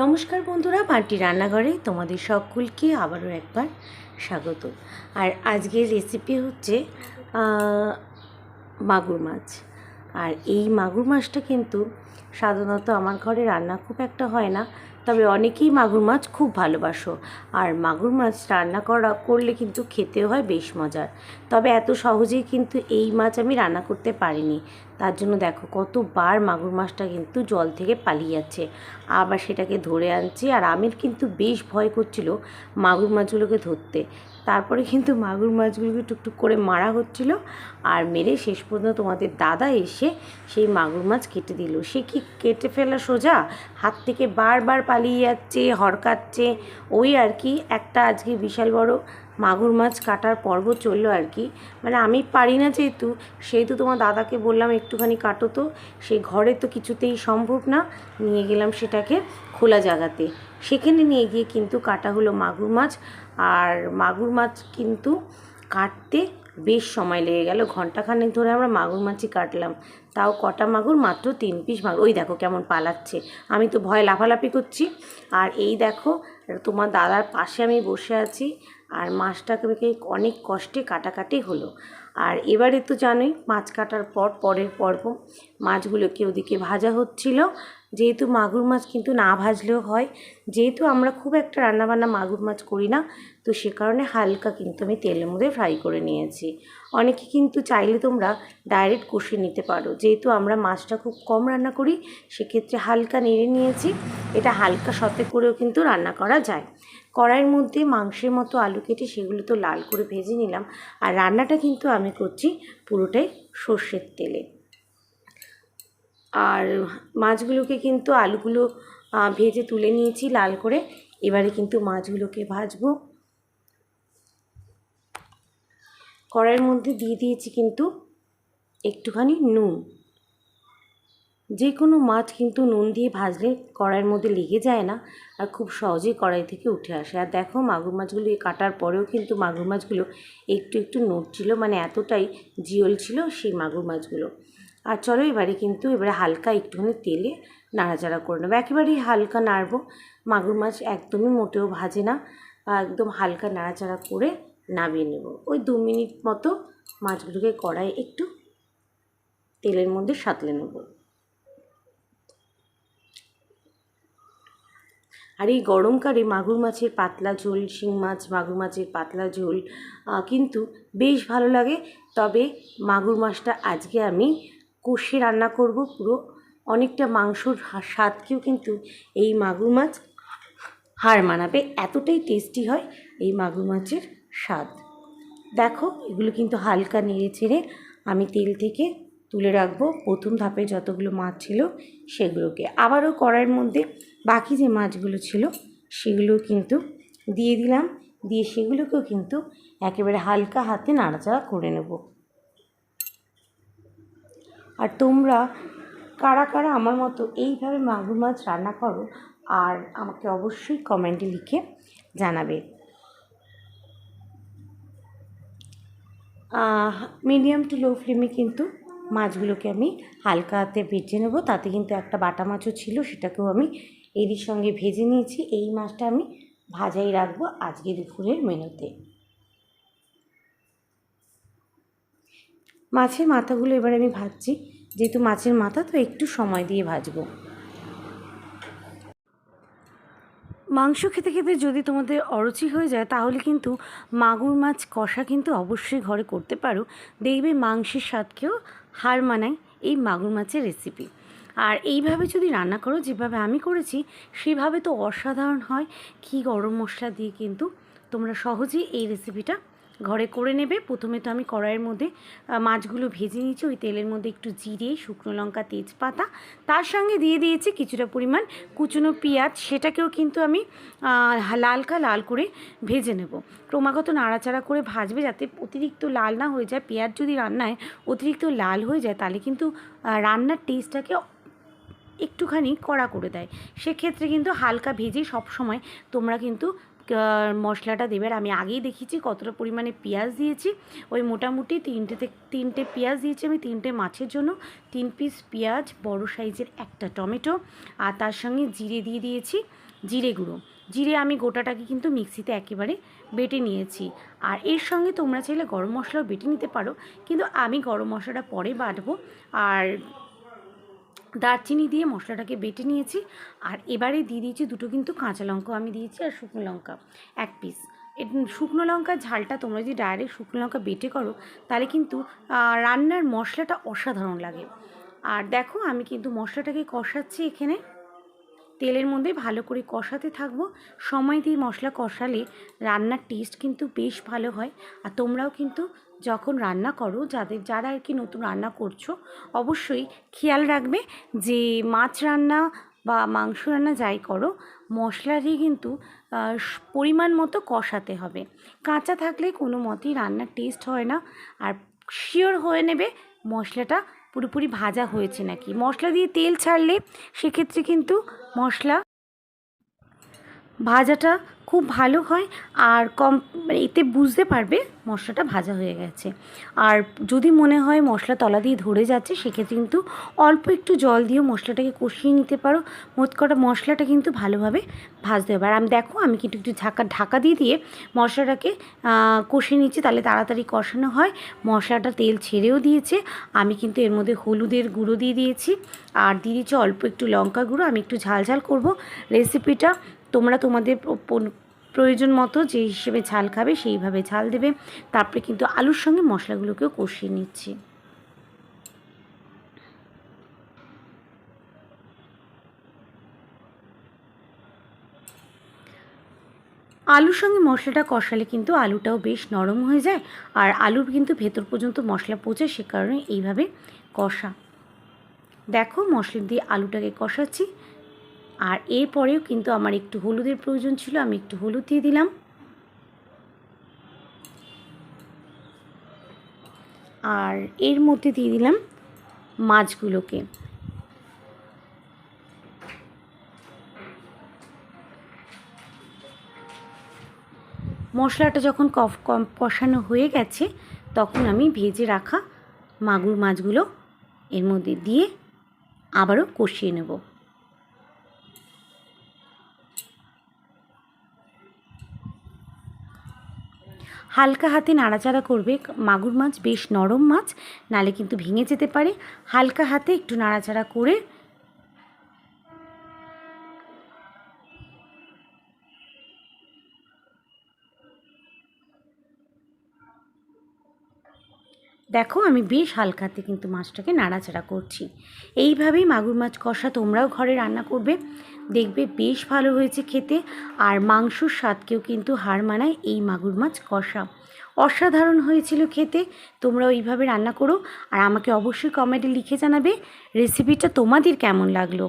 নমস্কার বন্ধুরা পান্টি রান্নাঘরে তোমাদের সকলকে আবারও একবার স্বাগত। আর আজকের রেসিপি হচ্ছে মাগুর মাছ। আর এই মাগুর মাছটা কিন্তু সাধারণত আমার ঘরে রান্না খুব একটা হয় না। তবে অনেকেই মাগুর মাছ খুব ভালোবাসো। আর মাগুর মাছ রান্না করা, করলে কিন্তু খেতেও হয় বেশ মজার। তবে এত সহজেই কিন্তু এই মাছ আমি রান্না করতে পারিনি। তার জন্য দেখো, কতবার মাগুর মাছটা কিন্তু জল থেকে পালিয়ে যাচ্ছে। আবার সেটাকে ধরে আনছি, আর আমির কিন্তু বেশ ভয় করছিল মাগুর মাছগুলোকে ধরতে। তারপরে কিন্তু মাগুর মাছগুলোকে টুকটুক করে মারা হচ্ছিল। আর মেরে শেষ পর্যন্ত তোমাদের দাদা এসে সেই মাগুর মাছ কেটে দিল। সে কি কেটে ফেলা সোজা? হাত থেকে বারবার পালিয়ে যাচ্ছে হরকাচ্ছে ওই আর কি, একটা আজকে বিশাল বড় মাগুর মাছ কাটার পর্ব চলল আর কি। মানে আমি পারি না যেহেতু, সেহেতু তোমার দাদাকে বললাম একটুখানি কাটো তো সেই ঘরে তো কিছুতেই সম্ভব না, নিয়ে গেলাম সেটাকে খোলা জায়গাতে। সেখানে নিয়ে গিয়ে কিন্তু কাটা হলো মাগুর মাছ, আর মাগুর মাছ কিন্তু কাটতে বেশ সময় লেগে গেল। ঘন্টাখানেক ধরে আমরা মাগুর মাছই কাটলাম। তাও কটা মাগুর? মাত্র তিন পিস মাগুর। ওই দেখো কেমন পালাচ্ছে। আমি তো ভয় লাফালাফি করছি। আর এই দেখো, তোমার দাদার পাশে আমি বসে আছি। আর মাছটাকে অনেক কষ্টে কাটাকাটি হলো। আর এবারে তো জানোই মাছ কাটার পর, পরের পর্ব। মাছগুলোকে ওদিকে ভাজা হচ্ছিল। যেহেতু মাগুর মাছ কিন্তু না ভাজলেও হয়, যেহেতু আমরা খুব একটা রান্নাবান্না মাগুর মাছ করি না, তো সে কারণে হালকা কিন্তু আমি তেলের মধ্যে ফ্রাই করে নিয়েছি। অনেকে কিন্তু চাইলে তোমরা ডাইরেক্ট কষে নিতে পারো। যেহেতু আমরা মাছটা খুব কম রান্না করি, সেক্ষেত্রে হালকা নেড়ে নিয়েছি। এটা হালকা সতে করেও কিন্তু রান্না করা যায়। কড়াইয়ের মধ্যে মাংসের মতো আলু কেটে সেগুলো তো লাল করে ভেজে নিলাম। আর রান্নাটা কিন্তু আমি করছি পুরোটাই সর্ষের তেলে। আর মাছগুলোকে কিন্তু আলুগুলো ভেজে তুলে নিয়েছি লাল করে। এবারে কিন্তু মাছগুলোকে ভাজবো। কড়াইয়ের মধ্যে দিয়ে দিয়েছি কিন্তু একটুখানি নুন। যে কোনো মাছ কিন্তু নুন দিয়ে ভাজলে কড়াইয়ের মধ্যে লেগে যায় না আর খুব সহজেই কড়াই থেকে উঠে আসে। আর দেখো মাগুর মাছগুলো কাটার পরেও কিন্তু মাগুর মাছগুলো একটু একটু নড়ছিল মানে এতটাই জিওল ছিল সেই মাগুর মাছগুলো। আর চলো এবারে কিন্তু এবারে হালকা একটুখানি তেলে নাড়াচাড়া করে নেব। একেবারেই হালকা নাড়বো, মাগুর মাছ একদমই মোটেও ভাজে না। একদম হালকা নাড়াচাড়া করে নামিয়ে নেব। ওই দু মিনিট মতো মাছগুলোকে কড়াই একটু তেলের মধ্যে সাঁতলে নেব। আর এই গরমকালে মাগুর মাছের পাতলা ঝোল, শিং মাছ, মাগুর মাছের পাতলা ঝোল কিন্তু বেশ ভালো লাগে। তবে মাগুর মাছটা আজকে আমি কষে রান্না করব পুরো। অনেকটা মাংসর স্বাদকেও কিন্তু এই মাগুর মাছ হার মানাবে। এতটাই টেস্টি হয় এই মাগুর মাছের স্বাদ। দেখো, এগুলো কিন্তু হালকা নেড়ে ছেড়ে আমি তেল থেকে তুলে রাখব। প্রথম ধাপে যতগুলো মাছ ছিল সেগুলোকে। আবারও কড়াইয়ের মধ্যে বাকি যে মাছগুলো ছিল, সেগুলো কিন্তু দিয়ে দিলাম। দিয়ে সেগুলোকেও কিন্তু একেবারে হালকা হাতে নাড়াচাড়া করে নেব। আর তোমরা কারা কারা আমার মতো এইভাবে মাগুর মাছ রান্না করো, আর আমাকে অবশ্যই কমেন্টে লিখে জানাবে। মিডিয়াম টু লো ফ্লেমে কিন্তু মাছগুলোকে আমি হালকা হাতে ভেজে নেব। তাতে কিন্তু একটা বাটা মাছও ছিল, সেটাকেও আমি এরই সঙ্গে ভেজে নিয়েছি। এই মাছটা আমি ভাজাই রাখব আজকে দুপুরের মেনুতে। মাছের মাথাগুলো এবার আমি ভাজছি। যেহেতু মাছের মাথা, তো একটু সময় দিয়ে ভাজবো। মাংস খেতে খেতে যদি তোমাদের অরুচি হয়ে যায়, তাহলে কিন্তু মাগুর মাছ কষা কিন্তু অবশ্যই ঘরে করতে পারো। দেখবে মাংসের স্বাদকেও হার মানায় এই মাগুর মাছের রেসিপি আর এইভাবে যদি রান্না করো, যেভাবে আমি করেছি, সেভাবে তো অসাধারণ হয়। কি গরম মশলা দিয়ে কিন্তু তোমরা সহজেই এই রেসিপিটা ঘরে করে নেবে। প্রথমে তো আমি কড়াইয়ের মধ্যে মাছগুলো ভেজে নিয়েছি। ওই তেলের মধ্যে একটু জিরে, শুকনো লঙ্কা, তেজপাতা। তার সঙ্গে দিয়ে দিয়েছি কিছুটা পরিমাণ কুচনো পেঁয়াজ। সেটাকেও কিন্তু আমি লালকা লাল করে ভেজে নেব। ক্রমাগত নাড়াচাড়া করে ভাজবে যাতে অতিরিক্ত লাল না হয়ে যায়। পেঁয়াজ যদি রান্নায় অতিরিক্ত লাল হয়ে যায়, তাহলে কিন্তু রান্নার টেস্টটাকে একটুখানি কড়া করে দেয়। সেক্ষেত্রে কিন্তু হালকা ভেজে সব সময় তোমরা কিন্তু মশলাটা দেবে। আর আমি আগেই দেখিয়েছি কতটা পরিমাণে পেঁয়াজ দিয়েছি। ওই মোটামুটি তিনটে থেকে, তিনটে পেঁয়াজ দিয়েছি আমি তিনটে মাছের জন্য। তিন পিস পেঁয়াজ, বড় সাইজের একটা টমেটো আর তার সঙ্গে জিরে দিয়ে দিয়েছি জিরে গুঁড়ো। জিরে আমি গোটাটাকে কিন্তু মিক্সিতে একেবারে বেটে নিয়েছি। আর এর সঙ্গে তোমরা চাইলে গরম মশলাও বেটে নিতে পারো। কিন্তু আমি গরম মশলাটা পরে বাটবো। আর দারচিনি দিয়ে মশলাটাকে বেটে নিয়েছি আর এবারে দিয়ে দিয়েছি দুটো কিন্তু কাঁচা লঙ্কা। আমি দিয়েছি আর শুকনো লঙ্কা, এক পিস শুকনো লঙ্কার ঝালটা তোমরা যদি ডাইরেক্ট শুকনো লঙ্কা বেটে করো, তাহলে কিন্তু রান্নার মশলাটা অসাধারণ লাগে। আর দেখো আমি কিন্তু মশলাটাকে কষাচ্ছি এখানে। তেলের মধ্যে ভালো করে কষাতে থাকব। সময় দিয়ে মশলা কষালে রান্নার টেস্ট কিন্তু বেশ ভালো হয়। আর তোমরাও কিন্তু যখন রান্না করো, যাদের, যারা আর কি নতুন রান্না করছ, অবশ্যই খেয়াল রাখবে যে মাছ রান্না বা মাংস রান্না যাই করো, মশলা দিয়ে কিন্তু পরিমাণ মতো কষাতে হবে। কাঁচা থাকলে কোনো মতেই রান্নার টেস্ট হয় না। আর শিওর হয়ে নেবে মশলাটা পুরোপুরি ভাজা হয়েছে নাকি? মশলা দিয়ে তেল ছাড়লে সেক্ষেত্রে কিন্তু মশলা ভাজাটা খুব ভালো হয় আর কম মানে এতে বুঝতে পারবে মশলাটা ভাজা হয়ে গেছে। আর যদি মনে হয় মশলা তলা দিয়ে ধরে যাচ্ছে, সেক্ষেত্রে কিন্তু অল্প একটু জল দিয়েও মশলাটাকে কষিয়ে নিতে পারো। মোট কটা মশলাটা কিন্তু ভালোভাবে ভাজতে হবে। আর আমি দেখো, আমি কিন্তু একটু ঢাকা ঢাকা দিয়ে দিয়ে মশলাটাকে কষিয়ে নিচ্ছি, তাহলে তাড়াতাড়ি কষানো হয়। মশলাটা তেল ছেড়েও দিয়েছে। আমি কিন্তু এর মধ্যে হলুদের গুঁড়ো দিয়ে দিয়েছি। আর দিয়ে দিয়েছি অল্প একটু লঙ্কা গুঁড়ো। আমি একটু ঝাল ঝাল করব। রেসিপিটা তোমরা তোমাদের প্রয়োজন মতো যে হিসেবে ঝাল খাবে সেইভাবে ঝাল দেবে। তারপরে কিন্তু আলুর সঙ্গে মশলাগুলোকেও কষিয়ে নিচ্ছি। আলুর সঙ্গে মশলাটা কষালে কিন্তু আলুটাও বেশ নরম হয়ে যায় আর আলুর কিন্তু ভেতর পর্যন্ত মশলা পচে সে কারণে এইভাবে কষা। দেখো মশলা দিয়ে আলুটাকে কষাচ্ছি। আর এরপরেও কিন্তু আমার একটু হলুদের প্রয়োজন ছিল, আমি একটু হলুদ দিয়ে দিলাম। আর এর মধ্যে দিয়ে দিলাম মাছগুলোকে। মশলাটা যখন কফ, কম, কষানো হয়ে গেছে, তখন আমি ভেজে রাখা মাগুর মাছগুলো এর মধ্যে দিয়ে আবারও কষিয়ে নেব। হালকা হাতে নাড়াচাড়া করবে। মাগুর মাছ বেশ নরম মাছ, নালে কিন্তু ভেঙে যেতে পারে। হালকা হাতে একটু নাড়াচাড়া করে দেখো, আমি বেশ হালকাতে কিন্তু মাছটাকে নাড়াচাড়া করছি। এইভাবেই মাগুর মাছ কষা তোমরাও ঘরে রান্না করবে। দেখবে বেশ ভালো হয়েছে খেতে। আর মাংসর স্বাদকেও কিন্তু হার মানায় এই মাগুর মাছ কষা। অসাধারণ হয়েছিল খেতে। তোমরা ওইভাবে রান্না করো আর আমাকে অবশ্যই কমেন্টে লিখে জানাবে রেসিপিটা তোমাদের কেমন লাগল।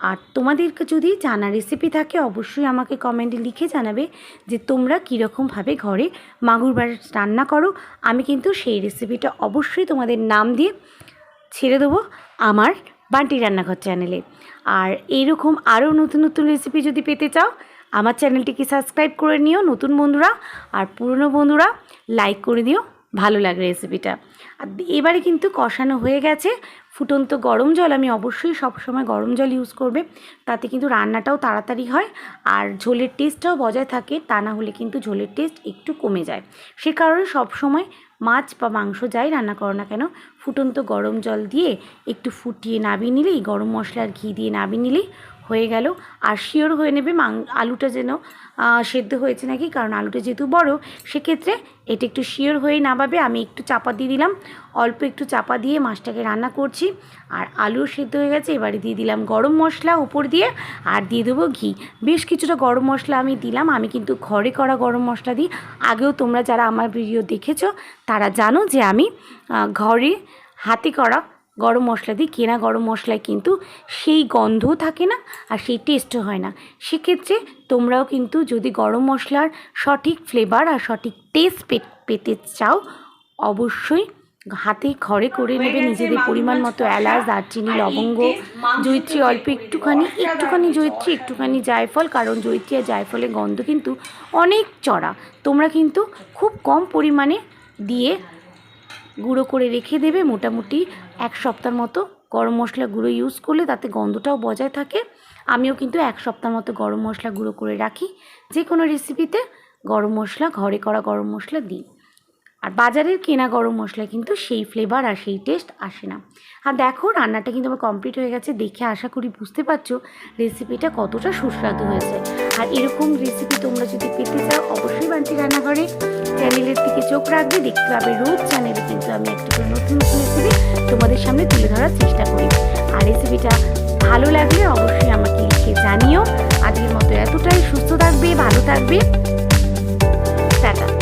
আর তোমাদেরকে যদি জানা রেসিপি থাকে, অবশ্যই আমাকে কমেন্টে লিখে জানাবে যে তোমরা কীরকমভাবে ঘরে মাগুর মাছ রান্না করো। আমি কিন্তু সেই রেসিপিটা অবশ্যই তোমাদের নাম দিয়ে ছেড়ে দেবো আমার বান্টি রান্নাঘর চ্যানেলে আর এইরকম আরও নতুন নতুন রেসিপি যদি পেতে চাও আমার চ্যানেলটিকে সাবস্ক্রাইব করে নিও, নতুন বন্ধুরা। আর পুরনো বন্ধুরা লাইক করে দিও, ভালো লাগে রেসিপিটা আর এবারে কিন্তু কষানো হয়ে গেছে। ফুটন্ত গরম জল আমি অবশ্যই সবসময় গরম জল ইউজ করবে। তাতে কিন্তু রান্নাটাও তাড়াতাড়ি হয়। আর ঝোলের টেস্টটাও বজায় থাকে, তা না হলে কিন্তু ঝোলের টেস্ট একটু কমে যায়। সে কারণে সবসময় মাছ বা মাংস যাই রান্না করো না কেন ফুটন্ত গরম জল দিয়ে একটু ফুটিয়ে নাবিয়ে নিলেই, গরম মশলার ঘি দিয়ে নাবিয়ে নিলেই হয়ে গেল। আর শিওর হয়ে নেবে মাং, আলুটা যেন সেদ্ধ হয়েছে নাকি, কারণ আলুটা যেহেতু বড়, সেক্ষেত্রে এটা একটু শিওর হয়ে নামাবে। আমি একটু চাপা দিয়ে দিলাম, অল্প একটু চাপা দিয়ে মাছটাকে রান্না করছি। আর আলুও সেদ্ধ হয়ে গেছে, এবারে দিয়ে দিলাম গরম মশলা উপর দিয়ে, আর দিয়ে দেবো ঘি। বেশ কিছুটা গরম মশলা আমি দিলাম, আমি কিন্তু ঘরে করা গরম মশলা দিই। আগেও তোমরা যারা আমার ভিডিও দেখেছ, তারা জানো যে আমি ঘরে হাতে করা গরম মশলা দিই কেনা গরম মশলায় কিন্তু সেই গন্ধও থাকে না আর সেই টেস্টও হয় না। সেক্ষেত্রে তোমরাও কিন্তু যদি গরম মশলার সঠিক ফ্লেভার আর সঠিক টেস্ট পেতে চাও অবশ্যই হাতে ঘরে করে নেবে নিজেদের পরিমাণ মতো এলাচ দারচিনি লবঙ্গ জৈত্রী অল্প একটুখানি একটুখানি জৈত্রী একটুখানি জায়ফল কারণ জৈত্রী আর জায়ফলের গন্ধ কিন্তু অনেক চড়া। তোমরা কিন্তু খুব কম পরিমাণে দিয়ে গুঁড়ো করে রেখে দেবে মোটামুটি এক সপ্তাহ মতো গরম মশলা গুঁড়ো ইউজ করলে তাতে গন্ধটাও বজায় থাকে। আমিও কিন্তু এক সপ্তাহ মতো গরম মশলা গুঁড়ো করে রাখি। যে কোনো রেসিপিতে গরম মশলা, ঘরে করা গরম মশলা দিই। আর বাজারের কেনা গরম মশলায় কিন্তু সেই ফ্লেভার আর সেই টেস্ট আসে না। আর দেখো, রান্নাটা কিন্তু আমার কমপ্লিট হয়ে গেছে। দেখে আশা করি বুঝতে পারছ রেসিপিটা কতটা সুস্বাদু হয়েছে। আর এরকম রেসিপি তোমরা যদি পেতে চাও, অবশ্যই বাঞ্চি রান্নাঘরে চ্যানেলের দিকে চোখ রাখবে। দেখতে পাবে রোজ চ্যানেলে কিন্তু আমি একটা করে নতুন নতুন রেসিপি তোমাদের সামনে তুলে ধরার চেষ্টা করি। আর রেসিপিটা ভালো লাগলে অবশ্যই আমাকে লিখে জানিও। আজকের মতো এতটাই। সুস্থ থাকবে, ভালো থাকবে। টাটা।